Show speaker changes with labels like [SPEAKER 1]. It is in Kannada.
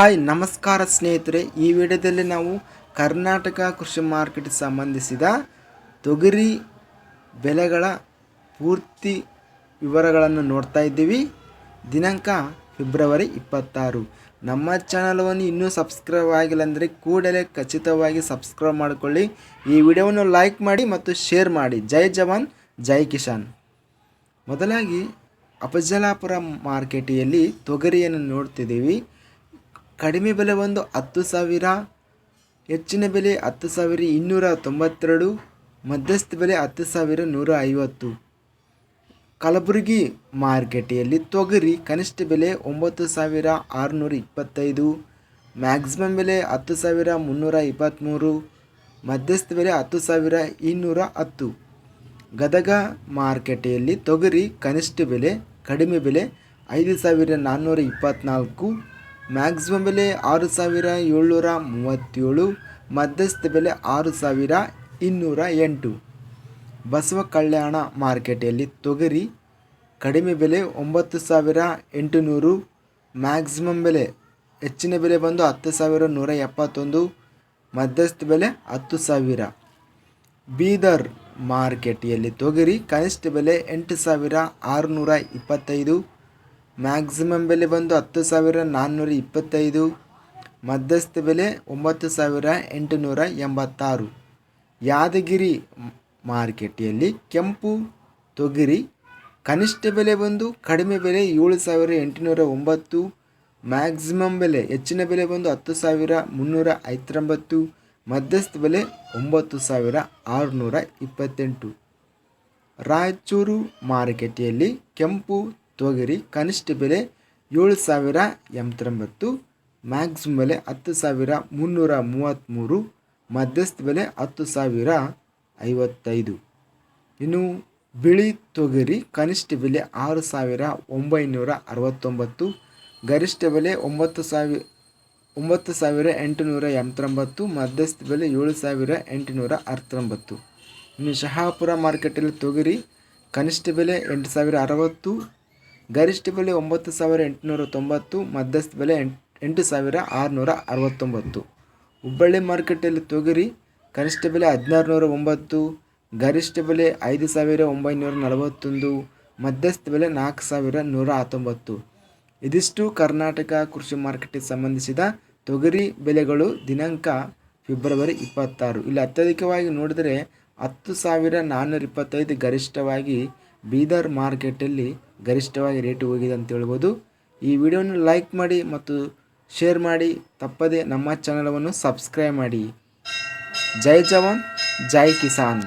[SPEAKER 1] ಹಾಯ್, ನಮಸ್ಕಾರ ಸ್ನೇಹಿತರೆ. ಈ ವಿಡಿಯೋದಲ್ಲಿ ನಾವು ಕರ್ನಾಟಕ ಕೃಷಿ ಮಾರ್ಕೆಟ್ ಸಂಬಂಧಿಸಿದ ತೊಗರಿ ಬೆಲೆಗಳ ಪೂರ್ತಿ ವಿವರಗಳನ್ನು ನೋಡ್ತಾ ಇದ್ದೀವಿ. ದಿನಾಂಕ ಫೆಬ್ರವರಿ ಇಪ್ಪತ್ತಾರು. ನಮ್ಮ ಚಾನಲವನ್ನು ಇನ್ನೂ ಸಬ್ಸ್ಕ್ರೈಬ್ ಆಗಿಲ್ಲ ಅಂದರೆ ಕೂಡಲೇ ಖಚಿತವಾಗಿ ಸಬ್ಸ್ಕ್ರೈಬ್ ಮಾಡಿಕೊಳ್ಳಿ. ಈ ವಿಡಿಯೋವನ್ನು ಲೈಕ್ ಮಾಡಿ ಮತ್ತು ಶೇರ್ ಮಾಡಿ. ಜೈ ಜವಾನ್, ಜೈ ಕಿಶಾನ್ ಮೊದಲಾಗಿ ಅಪಜಲಾಪುರ ಮಾರ್ಕೆಟಿಯಲ್ಲಿ ತೊಗರಿಯನ್ನು ನೋಡ್ತಿದ್ದೀವಿ. ಕಡಿಮೆ ಬೆಲೆ ಒಂದು ಹತ್ತು ಸಾವಿರ, ಹೆಚ್ಚಿನ ಬೆಲೆ ಹತ್ತು ಸಾವಿರ ಇನ್ನೂರ ತೊಂಬತ್ತೆರಡು, ಮಧ್ಯಸ್ಥ ಬೆಲೆ ಹತ್ತು ಸಾವಿರ ನೂರ ಐವತ್ತು. ಕಲಬುರಗಿ ಮಾರ್ಕೆಟಿಯಲ್ಲಿ ತೊಗರಿ ಕನಿಷ್ಠ ಬೆಲೆ ಒಂಬತ್ತು ಸಾವಿರ ಆರುನೂರ ಇಪ್ಪತ್ತೈದು, ಮ್ಯಾಕ್ಸಿಮಮ್ ಬೆಲೆ ಹತ್ತು ಸಾವಿರ ಮುನ್ನೂರ ಇಪ್ಪತ್ತ್ಮೂರು, ಮಧ್ಯಸ್ಥ ಬೆಲೆ ಹತ್ತು ಸಾವಿರ ಇನ್ನೂರ ಹತ್ತು. ಗದಗ ಮಾರ್ಕೆಟೆಯಲ್ಲಿ ತೊಗರಿ ಕನಿಷ್ಠ ಬೆಲೆ ಕಡಿಮೆ ಬೆಲೆ ಐದು ಸಾವಿರ ನಾನ್ನೂರ ಇಪ್ಪತ್ತ್ನಾಲ್ಕು ಮ್ಯಾಕ್ಸಿಮಮ್ ಬೆಲೆ ಆರು ಸಾವಿರ ಏಳ್ನೂರ ಮೂವತ್ತೇಳು, ಮಧ್ಯಸ್ಥ ಬೆಲೆ ಆರು ಸಾವಿರ ಇನ್ನೂರ ಎಂಟು. ಬಸವ ಕಲ್ಯಾಣ ಮಾರ್ಕೆಟಲ್ಲಿ ತೊಗರಿ, ಕಡಿಮೆ ಬೆಲೆ ಒಂಬತ್ತು ಸಾವಿರ ಎಂಟುನೂರು ಮ್ಯಾಕ್ಸಿಮಮ್ ಬೆಲೆ ಹೆಚ್ಚಿನ ಬೆಲೆ ಬಂದು ಹತ್ತು ಸಾವಿರ ನೂರ ಎಪ್ಪತ್ತೊಂದು, ಮಧ್ಯಸ್ಥ ಬೆಲೆ ಹತ್ತು ಸಾವಿರ. ಬೀದರ್ ಮಾರ್ಕೆಟಿಯಲ್ಲಿ ತೊಗರಿ, ಕನಿಷ್ಠ ಬೆಲೆ ಎಂಟು ಸಾವಿರ ಆರುನೂರ ಇಪ್ಪತ್ತೈದು ಮ್ಯಾಕ್ಸಿಮಮ್ ಬೆಲೆ ಬಂದು ಹತ್ತು ಸಾವಿರ ನಾನ್ನೂರ ಇಪ್ಪತ್ತೈದು, ಮಧ್ಯಸ್ಥ ಬೆಲೆ ಒಂಬತ್ತು ಸಾವಿರ ಎಂಟುನೂರ ಎಂಬತ್ತಾರು. ಯಾದಗಿರಿ ಮಾರ್ಕೆಟಿಯಲ್ಲಿ ಕೆಂಪು ತೊಗರಿ, ಕನಿಷ್ಠ ಬೆಲೆ ಬಂದು ಕಡಿಮೆ ಬೆಲೆ ಏಳು ಸಾವಿರ ಎಂಟುನೂರ ಒಂಬತ್ತು, ಮ್ಯಾಕ್ಸಿಮಮ್ ಬೆಲೆ ಹೆಚ್ಚಿನ ಬೆಲೆ ಬಂದು ಹತ್ತು ಸಾವಿರ ಮುನ್ನೂರ ಐವತ್ತೊಂಬತ್ತು, ಮಧ್ಯಸ್ಥ ಬೆಲೆ ಒಂಬತ್ತು ಸಾವಿರ ಆರುನೂರ ಇಪ್ಪತ್ತೆಂಟು. ರಾಯಚೂರು ಮಾರುಕಟ್ಟೆಯಲ್ಲಿ ಕೆಂಪು ತೊಗರಿ ಕನಿಷ್ಠ ಬೆಲೆ ಏಳು ಸಾವಿರ ಎಂಬತ್ತೊಂಬತ್ತು ಮ್ಯಾಕ್ಸಿಮಮ್ ಬೆಲೆ ಹತ್ತು ಸಾವಿರ ಮುನ್ನೂರ ಮೂವತ್ತ್ಮೂರು ಮಧ್ಯಸ್ಥ ಬೆಲೆ ಹತ್ತು ಸಾವಿರ ಐವತ್ತೈದು. ಇನ್ನು ಬಿಳಿ ತೊಗರಿ ಕನಿಷ್ಠ ಬೆಲೆ ಆರು ಸಾವಿರ ಒಂಬೈನೂರ ಅರವತ್ತೊಂಬತ್ತು, ಗರಿಷ್ಠ ಬೆಲೆ ಒಂಬತ್ತು ಸಾವಿರ ಒಂಬತ್ತು ಸಾವಿರ ಎಂಟುನೂರ ಎಂಬತ್ತೊಂಬತ್ತು, ಮಧ್ಯಸ್ಥ ಬೆಲೆ ಏಳು ಸಾವಿರ ಎಂಟುನೂರ ಅರವತ್ತೊಂಬತ್ತು. ಇನ್ನು ಶಹಾಪುರ ಮಾರ್ಕೆಟಲ್ಲಿ ತೊಗರಿ ಕನಿಷ್ಠ ಬೆಲೆ ಎಂಟು ಸಾವಿರ ಅರವತ್ತು ಗರಿಷ್ಠ ಬೆಲೆ ಒಂಬತ್ತು ಸಾವಿರ ಎಂಟುನೂರ ತೊಂಬತ್ತು, ಮಧ್ಯಸ್ಥ ಬೆಲೆ ಎಂಟು ಎಂಟು ಸಾವಿರ ಆರುನೂರ ಅರವತ್ತೊಂಬತ್ತು. ಹುಬ್ಬಳ್ಳಿ ಮಾರ್ಕೆಟಲ್ಲಿ ತೊಗರಿ, ಕನಿಷ್ಠ ಬೆಲೆ ಹದಿನಾರು ನೂರ ಒಂಬತ್ತು, ಗರಿಷ್ಠ ಬೆಲೆ ಐದು ಸಾವಿರ ಒಂಬೈನೂರ ನಲವತ್ತೊಂದು, ಮಧ್ಯಸ್ಥ ಬೆಲೆ ನಾಲ್ಕು ಸಾವಿರ ನೂರ ಹತ್ತೊಂಬತ್ತು. ಇದಿಷ್ಟು ಕರ್ನಾಟಕ ಕೃಷಿ ಮಾರ್ಕೆಟಿಗೆ ಸಂಬಂಧಿಸಿದ ತೊಗರಿ ಬೆಲೆಗಳು ದಿನಾಂಕ ಫೆಬ್ರವರಿ ಇಪ್ಪತ್ತಾರು. ಇಲ್ಲಿ ಅತ್ಯಧಿಕವಾಗಿ ನೋಡಿದರೆ ಹತ್ತು ಸಾವಿರ ನಾನ್ನೂರ ಇಪ್ಪತ್ತೈದು ಗರಿಷ್ಠವಾಗಿ ಬೀದರ್ ಮಾರ್ಕೆಟಲ್ಲಿ ಗರಿಷ್ಠವಾಗಿ ರೇಟ್ ಹೋಗಿದೆ ಅಂತ ಹೇಳ್ಬೋದು. ಈ ವಿಡಿಯೋನ ಲೈಕ್ ಮಾಡಿ ಮತ್ತು ಶೇರ್ ಮಾಡಿ. ತಪ್ಪದೆ ನಮ್ಮ ಚಾನಲವನ್ನು ಸಬ್ಸ್ಕ್ರೈಬ್ ಮಾಡಿ. ಜೈ ಜವಾನ್, ಜೈ ಕಿಸಾನ್.